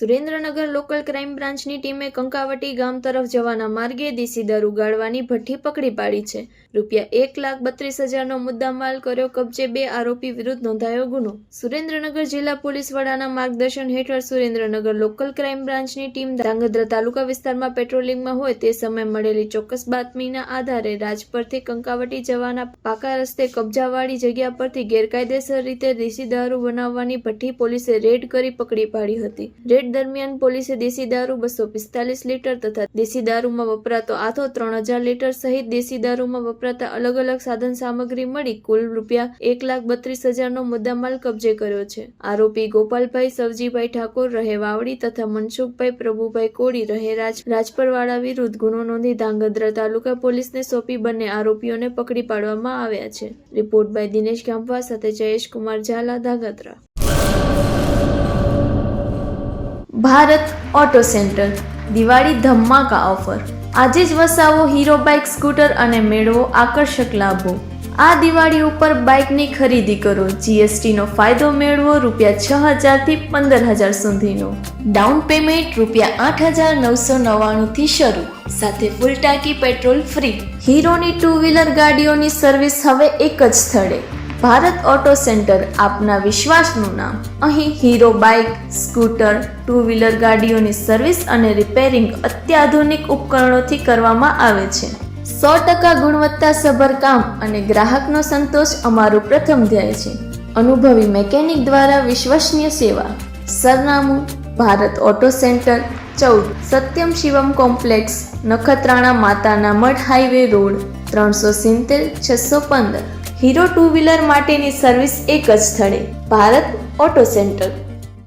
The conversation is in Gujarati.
સુરેન્દ્રનગર લોકલ ક્રાઇમ બ્રાન્ચની ટીમે કંકાવટી ગામ તરફ જવાના માર્ગે દેશી દારૂ ગાળવાની ભઠ્ઠી પકડી પાડી છે. રૂપિયા એક લાખ બત્રીસ હજારનો મુદ્દામાલ કર્યો કબજે બે આરોપી વિરુદ્ધ નોંધાયો ગુનો. સુરેન્દ્રનગર જિલ્લા પોલીસ વડાના માર્ગદર્શન હેઠળ સુરેન્દ્રનગર લોકલ ક્રાઇમ બ્રાન્ચની ટીમ ધાંગધ્રા તાલુકા વિસ્તારમાં પેટ્રોલિંગમાં હોય તે સમયે મળેલી ચોક્કસ બાતમીના આધારે રાજપરથી કંકાવટી જવાના પાકા રસ્તે કબજાવાળી જગ્યા પરથી ગેરકાયદેસર રીતે દેશી દારૂ બનાવવાની ભઠ્ઠી પોલીસે રેડ કરી પકડી પાડી હતી. રેડ દરમિયાન પોલીસે દેશી દારૂ બસો પિસ્તાલીસ લીટર તથા દેશી દારૂમાં વપરાતો આથો ત્રણ હજાર લીટર સહિત દેશી દારૂમાં વપરાતા અલગ અલગ સાધન સામગ્રી મળી કુલ રૂપિયા એક લાખ બત્રીસ હજારનો મુદ્દામાલ કબજે કર્યો છે. આરોપી ગોપાલભાઈ સવજીભાઈ ઠાકોર રહે વાવડી તથા મનસુખભાઈ પ્રભુભાઈ કોડી રહે રાજ, રાજપરવાડા વિરુદ્ધ ગુનો નોંધી ધાંગધ્રા તાલુકા પોલીસને સોંપી બંને આરોપીઓને પકડી પાડવામાં આવ્યા છે. રિપોર્ટ બાય દિનેશ ગામવા સાથે જયેશ કુમાર ઝાલા, ધાંગધ્રા. ભારત ઓટો સેન્ટર, દિવાળી ધમાકા ઓફર. આજે જ વસાવો હીરો બાઇક, સ્કૂટર અને મેળવો આકર્ષક લાભો. આ દિવાળી ઉપર બાઇકની ખરીદી કરો. જીએસટીનો ફાયદો મેળવો રૂપિયા છ હજારથી પંદર હજાર સુધીનો. ડાઉન પેમેન્ટ રૂપિયા આઠ હજાર નવસો નવ્વાણુંથી શરૂ. સાથે ફૂલ ટાંકી પેટ્રોલ ફ્રી. હીરોની ટુ વ્હીલર ગાડીઓની સર્વિસ હવે એક જ સ્થળે. ભારત ઓટો સેન્ટર આપના વિશ્વાસનું નામ. અહીં Hero bike, scooter two wheeler ગાડીઓની service અને રિપેરિંગ અત્યાધુનિક ઉપકરણોથી કરવામાં આવે છે. સો ટકા ગુણવત્તાસભર કામ અને ગ્રાહકનો સંતોષ અમારું પ્રથમ ધ્યેય છે. અનુભવી મેકેનિક દ્વારા વિશ્વસનીય સેવા. સરનામું, ભારત ઓટો સેન્ટર, ચૌદ, સત્યમ શિવમ કોમ્પ્લેક્સ, નખત્રાણા માતાના મઠ હાઈવે રોડ, ત્રણસો સિત્તેર, છસો પંદર. હીરો ટુ વ્હીલર માટેની સર્વિસ એક જ સ્થળે ભારત ઓટો સેન્ટર.